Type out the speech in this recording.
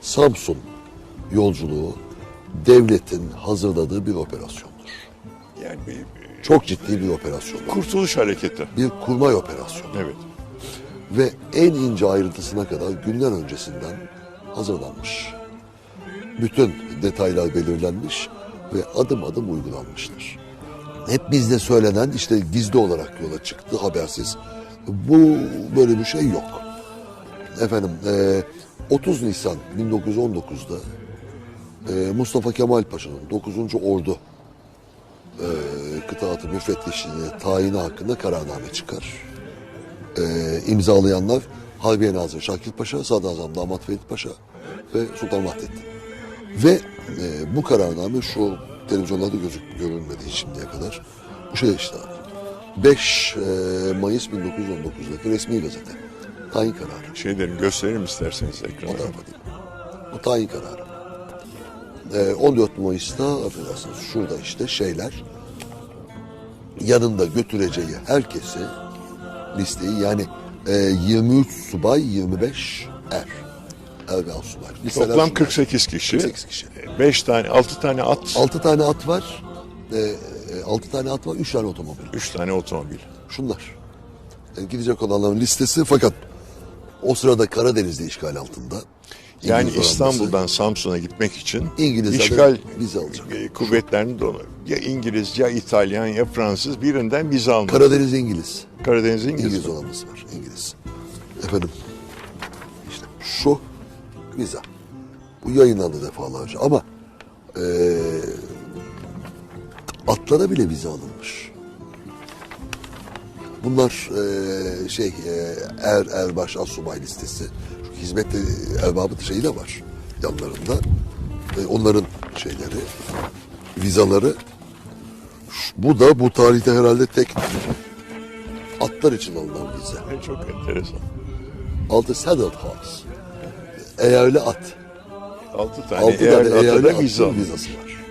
Samsun yolculuğu devletin hazırladığı bir operasyondur. Yani bir Çok ciddi bir operasyondur. kurtuluş hareketi. Bir kurmay operasyonu. Evet. Ve en ince ayrıntısına kadar günler öncesinden hazırlanmış. Bütün detaylar belirlenmiş ve adım adım uygulanmıştır. Hep bizde söylenen işte gizli olarak yola çıktı habersiz. Bu böyle bir şey yok. Efendim eee, 30 Nisan 1919'da eee, Mustafa Kemal Paşa'nın 9. Ordu eee kıtaatı müfettişliğine tayini hakkında kararname çıkar e, imzalayanlar Harbiye Nazırı Şakir Paşa, Sadrazam Damat Ferit Paşa ve Sultan Vahdettin. Ve e, bu kararname şu televizyonlarda gözük görülmedi şimdiye kadar. Bu şey işte 5 e, Mayıs 1919'daki resmi gazete. Tayin kararı. Şeylerini gösterelim isterseniz O ekrana. tarafa değil. Bu tayin kararı. E, 14 Mayıs'ta affedersiniz şurada işte şeyler yanında götüreceği herkesi listeyi yani e, 23 subay 25 er. Er ve subay. Listeler Toplam şunlar. 48 kişi. 48 kişi. 5 tane, 6 tane at, 6 tane at var. E, 6 tane at var, 3 tane otomobil. 3 tane otomobil. Şunlar. Yani gidecek olanların listesi fakat o sırada Karadeniz'de işgal altında. Yani İngiliz donanması. İstanbul'dan Samsun'a gitmek için İngilizlerden işgal vize alacak. e, kuvvetlerinin de ya İngiliz ya İtalyan ya Fransız birinden vize almak. Karadeniz İngiliz. Karadeniz İngiliz. İngiliz donanması var. İngiliz. Efendim işte şu vize. Bu yayınlandı defalarca ama eee atlara bile vize alınmış. Bunlar eee, şey eee, er erbaş asubay listesi. Şu hizmet erbabı şeyi de var yanlarında. E, onların şeyleri, vizaları. Bu da bu tarihte herhalde tek atlar için alınan vize. Çok enteresan. Altı saddle horse. Eğerli at. 6 tane Altı tane eğerli atada atın vizası var.